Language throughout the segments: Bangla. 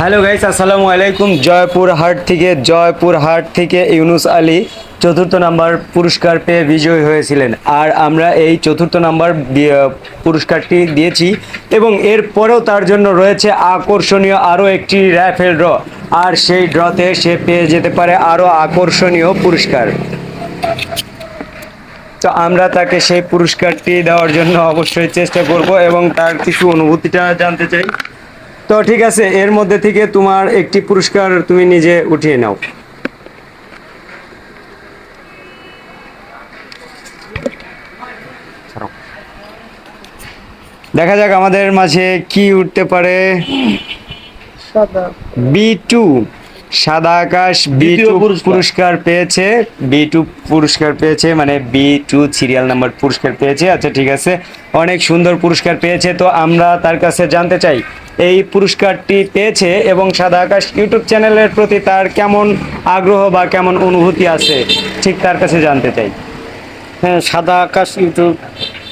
হ্যালো গাইস আসসালামু আলাইকুম জয়পুর হাট থেকে জয়পুর হাট থেকে ইউনুস আলী চতুর্থ নাম্বার পুরস্কার পেয়ে বিজয়ী হয়েছিলেন। আর আমরা এই চতুর্থ নাম্বার পুরস্কারটি দিয়েছি এবং এর পরেও তার জন্য রয়েছে আকর্ষণীয় আরও একটি র্যাফেল ড্র আর সেই ড্রতে সে পেয়ে যেতে পারে আরও আকর্ষণীয় পুরস্কার। তো আমরা তাকে সেই পুরস্কারটি দেওয়ার জন্য অবশ্যই চেষ্টা করব এবং তার কিছু অনুভূতিটা জানতে চাই। তো ঠিক আছে এর মধ্যে থেকে তোমার একটি পুরস্কার তুমি নিজে উঠিয়ে নাও। দেখা যাক আমাদের মাঝে কি উঠতে পারে। বি টু সাদা আকাশ বি টু পুরস্কার। পুরস্কার পেয়েছে বি টু পুরস্কার পেয়েছে মানে বি টু সিরিয়াল নাম্বার পুরস্কার পেয়েছে। আচ্ছা ঠিক আছে অনেক সুন্দর পুরস্কার পেয়েছে। তো আমরা তার কাছে জানতে চাই এই পুরস্কারটি পেয়েছে এবং সাদা আকাশ ইউটিউব চ্যানেলের প্রতি তার কেমন আগ্রহ বা কেমন অনুভূতি আছে, ঠিক তার কাছে জানতে চাই। হ্যাঁ সাদা আকাশ ইউটিউব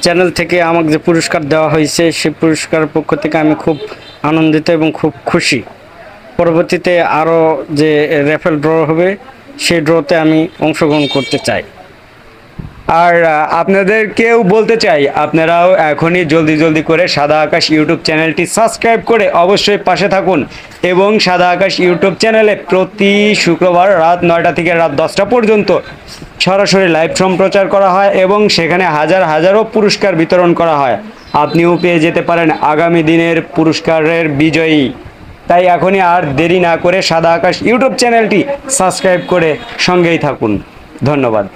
চ্যানেল থেকে আমাকে যে পুরস্কার দেওয়া হয়েছে সে পুরস্কার পক্ষ থেকে আমি খুব আনন্দিত এবং খুব খুশি। পরবর্তীতে আরও যে র্যাফেল ড্র হবে, সেই ড্রতে আমি অংশগ্রহণ করতে চাই। আর আপনাদেরকেও বলতে চাই, আপনারাও এখনই জলদি জলদি করে সাদা আকাশ ইউটিউব চ্যানেলটি সাবস্ক্রাইব করে অবশ্যই পাশে থাকুন এবং সাদা আকাশ ইউটিউব চ্যানেলে প্রতি শুক্রবার রাত নয়টা থেকে রাত দশটা পর্যন্ত সরাসরি লাইভ সম্প্রচার করা হয় এবং সেখানে হাজার হাজারো পুরস্কার বিতরণ করা হয়। আপনিও পেয়ে যেতে পারেন আগামী দিনের পুরস্কারের বিজয়ী। তাই এখনই আর দেরি না করে সাদা আকাশ ইউটিউব চ্যানেলটি সাবস্ক্রাইব করে সঙ্গেই থাকুন। ধন্যবাদ।